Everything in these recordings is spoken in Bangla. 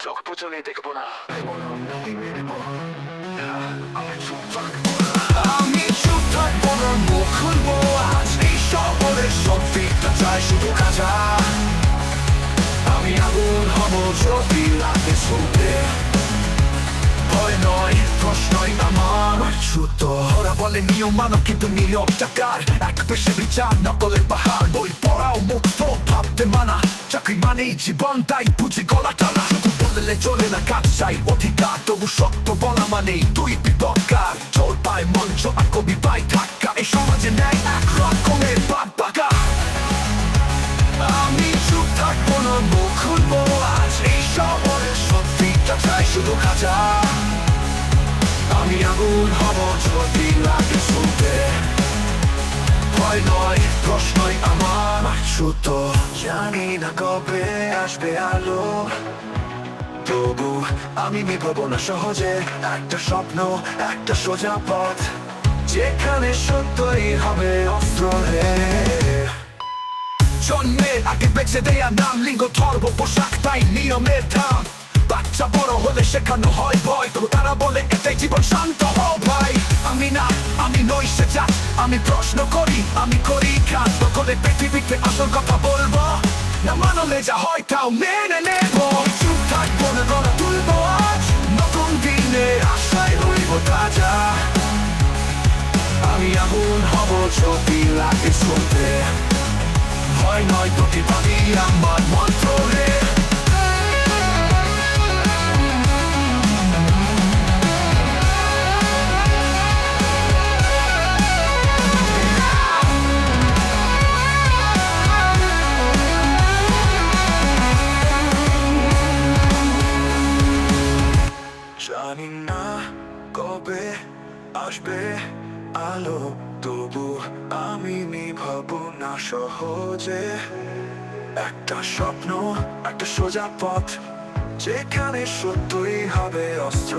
চোখ পুচলে দেখব না আমি চুপ থাকব না মুখ খুলবো আজ এই শহরের সত্যিটা চাই শুধু কাজা আমি আগুন হব যদি লাগে শুনতে ভয় নয় প্রশ্নই আমার শুদ্ধ ওরা বলে নিয়ম মানব কিন্তু নিয়ম টাকার এক পেশে বিচার নকলের পাহাড় বই পড়াও মুক্ত ভাবতে মানা চাকরি মানেই জীবন তাই বুঝি গলা টানা শুধু চলে না কাজ চাই অধিকার, তবু শক্ত বলা মানেই তুই বিপদকার চোর পায় মঞ্চ আর কবি পায় ধাক্কা। এই সমাজে নেয় এক রকমের বাদ বাকা আমি চুপ থাকব না, মুখ খুলবো আজ। এই শহরের সত্যিটা চাই শুধু খাজা। আমি আগুন হব যদি লাগে শুনতে ভয় নয়, প্রশ্নই আমার। শুদ্ধ, জানি না কবে আসবে আলো। তবু আমি নিভব না সহজে, একটা স্বপ্ন, একটা সোজা পথ, যেখানে সত্যই হবে অস্ত্র জন্মের আগে বেঁচে দেয়া নাম, লিঙ্গ, ধর্ম, পোশাক, তাই নিয়মের ধাম বাচ্চা বড় হলে শেখানো হয় ভয়, তবু তারা বলে এটাই জীবন শান্ত হও ভাই। আমি না, আমি নই সে জাত, আমি প্রশ্ন করি, আমি করি কাজ করে পৃথিবীতে আসল কথা বলব, না মানলে যা হয় তাও মেনে নেব। চুপ থাকব না আজ নতুন দিনে আশায় রইব তাজা আমি আগুন হব যদি লাগে শুনতে ভয় নয় প্রতিবাদী আমার মন্ত্র জানি না কবে আসবে আলো তবু আমি নিভাবো না সহজে একটা স্বপ্ন একটা সোজা পথ যেখানে সত্যই হবে অস্ত্র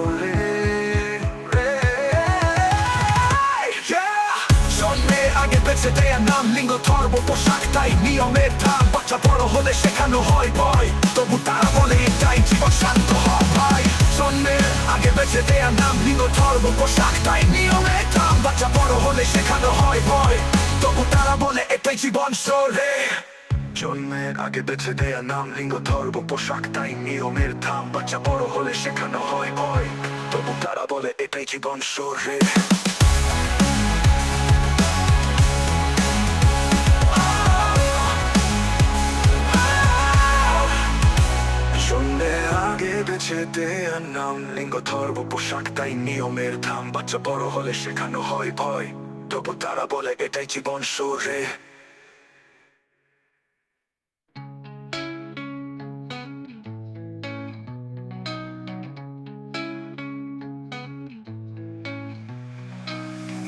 আগে বেঁচে দেয়া নাম লিঙ্গ ধর্ম পোশাক তাই নিয়মের ধাম বাচ্চা বড় হলে শেখানো হয় ভয় তবু তারা বলে এটাই জীবন শান্ত হয় আগে বেঁচে দেয়া নাম লিঙ্গ ধর্ম পোশাক তাই নিয়মের দাম বাচ্চা বড় হলে শেখানো হয় ভয়। তবু তারা বলে, এটাই জীবন সরে জন্মের আগে বেছে দেয়া নাম লিঙ্গ ধর্ম পোশাক তাই নিয়মের ধাম। বাচ্চা বড় হলে শেখানো হয় ভয়। তবু তারা বলে, এটাই জীবন সরে আগে বেছে নাম, লিঙ্গ, ধর্ম, পোশাক, তাই নিয়মের ধাম। বাচ্চা বড় হলে শেখানো হয় ভয়, তবু তারা বলে এটাই জীবন সরে।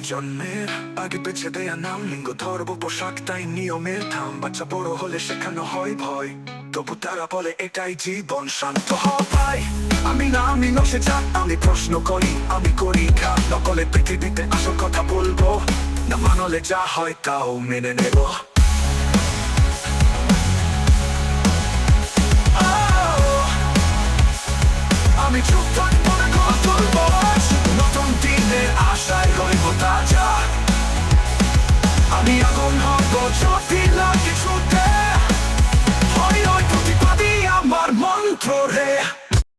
জন্মের আগে বেছে দেয়া নাম, লিঙ্গ, ধর্ম, পোশাক, তাই নিয়মের ধাম। বাচ্চা বড় হলে শেখানো হয় ভয় তবু তারা বলে এটাই জীবন শান্ত হয় আমি না, আমি নসে যান আমি প্রশ্ন করি, আমি করি কাজ নকলে পৃথিবীতে আসল কথা বলব, না মানলে যা হয় তাও মেনে নেব! আমি চুপ